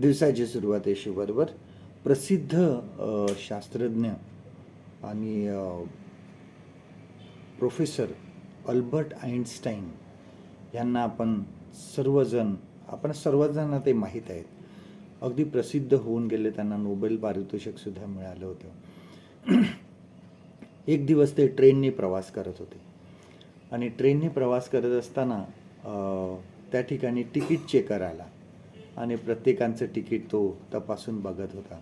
दिवसाची सुरुवात बरोबर प्रसिद्ध शास्त्रज्ञ आणि प्रोफेसर अल्बर्ट आईन्स्टाईन यांना आपण सर्वजण आपण सर्वजणांना ते माहीत आहेत. अगदी प्रसिद्ध होऊन गेले त्यांना नोबेल पारितोषिकसुद्धा मिळालं होतं. एक दिवस ते ट्रेनने प्रवास करत होते. आणि ट्रेनने प्रवास करत असताना त्या ठिकाणी तिकीट चेकर आला. आणि प्रत्येकांचं तिकीट तो तपासून बघत होता.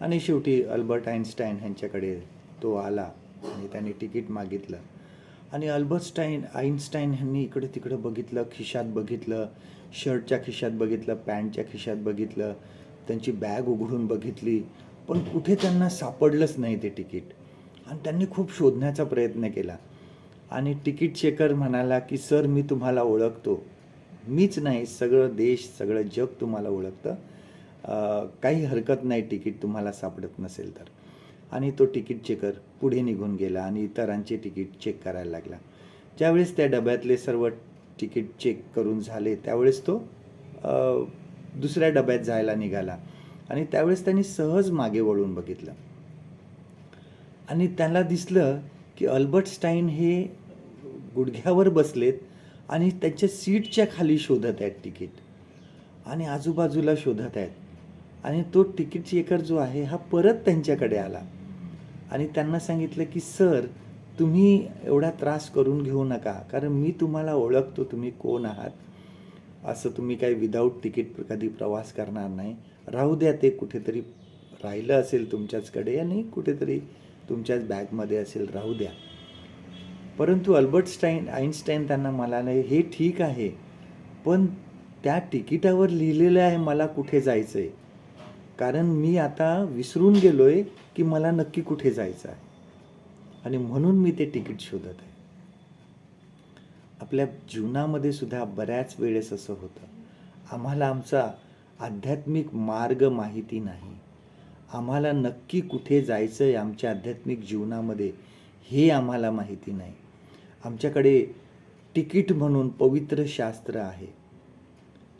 आणि शेवटी अल्बर्ट आईन्स्टाईन ह्यांच्याकडे तो आला आणि त्यांनी तिकीट मागितलं. आणि अल्बर्ट स्टाईन ह्यांनी इकडे तिकडे बघितलं खिशात बघितलं शर्टच्या खिशात बघितलं पॅन्टच्या खिशात बघितलं त्यांची बॅग उघडून बघितली पण कुठे त्यांना सापडलंच नाही ते तिकीट. आणि त्यांनी खूप शोधण्याचा प्रयत्न केला. आणि तिकीट चेकर म्हणाला की सर मी तुम्हाला ओळखतो. मीच नाही सगळं देश सगळं जग तुम्हाला ओळखतं. काही हरकत नाही तिकीट तुम्हाला सापडत नसेल तर. आणि तो तिकीट चेकर पुढे निघून गेला आणि इतरांचे तिकीट चेक करायला लागला. ज्यावेळेस त्या डब्यातले सर्व तिकीट चेक करून झाले त्यावेळेस तो दुसऱ्या डब्यात जायला निघाला. आणि त्यावेळेस त्यांनी सहज मागे वळून बघितलं. आणि त्याला दिसलं की अल्बर्ट स्टाईन हे गुडघ्यावर बसलेत आणि त्यांच्या सीटच्या खाली शोधत आहेत तिकीट. आणि आजूबाजूला शोधत आहेत. आणि तो तिकीट चेकर जो आहे हा परत त्यांच्याकडे आला. आणि त्यांना सांगितलं की सर तुम्ही एवढा त्रास करून घेऊ नका. कारण मी तुम्हाला ओळखतो तुम्ही कोण आहात. असं तुम्ही काही विदाऊट तिकीट कधी प्रवास करणार नाही. राहू द्या ते कुठेतरी राहिलं असेल तुमच्याचकडे आणि कुठेतरी तुमच्याच बॅगमध्ये असेल राहू द्या. परंतु अल्बर्ट स्टाईन आईन्स्टाईन त्यांना म्हणाले हे ठीक आहे पण त्या तिकिटावर लिहिलेलं आहे मला कुठे जायचं आहे कारण मी आता विसरून गेलो आहे की मला नक्की कुठे जायचं आहे. आणि म्हणून मी ते तिकीट शोधत आहे. आपल्या जीवनामध्ये सुद्धा बऱ्याच वेळेस असं होतं. आम्हाला आमचा आध्यात्मिक मार्ग माहिती नाही. आम्हाला नक्की कुठे जायचं आहे आमच्या आध्यात्मिक जीवनामध्ये हे आम्हाला माहिती नाही. आमच्याकडे तिकीट म्हणून पवित्र शास्त्र आहे.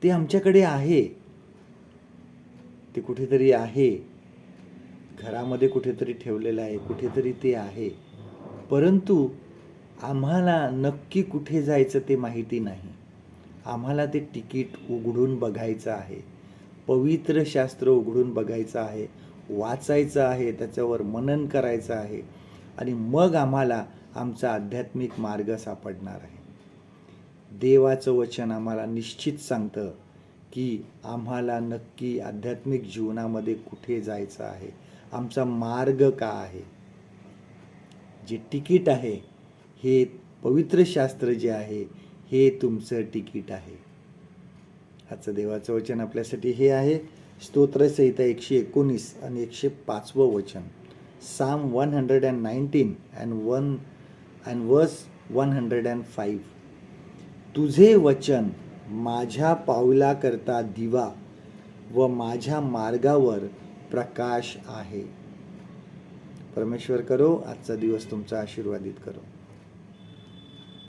ते आमच्याकडे आहे. ते कुठेतरी आहे. घरामध्ये कुठेतरी ठेवलेलं आहे कुठेतरी ते आहे. परंतु आम्हाला नक्की कुठे जायचं ते माहिती नाही. आम्हाला ते तिकीट उघडून बघायचं आहे. पवित्र शास्त्र उघडून बघायचं आहे. वाचायचं आहे त्याच्यावर मनन करायचं आहे. आणि मग आम्हाला आमचा आध्यात्मिक मार्ग सापडणार आहे. देवाचं वचन आम्हाला निश्चित सांगतं की आम्हाला नक्की आध्यात्मिक जीवनामध्ये कुठे जायचं आहे आमचा मार्ग का आहे. जे तिकीट आहे हे पवित्र शास्त्र जे आहे हे तुमचं तिकीट आहे. आजचं देवाचं वचन आपल्यासाठी हे आहे. स्तोत्रसहिता एकशे एकोणीस आणि एकशे पाचवं वचन. Psalm one hundred and nineteen and one and verse one hundred and five तुझे वचन माझ्या पावलाकरता दिवा व माझ्या मार्गावर प्रकाश आहे. परमेश्वर करो आजचा दिवस तुमचा आशीर्वादित करो.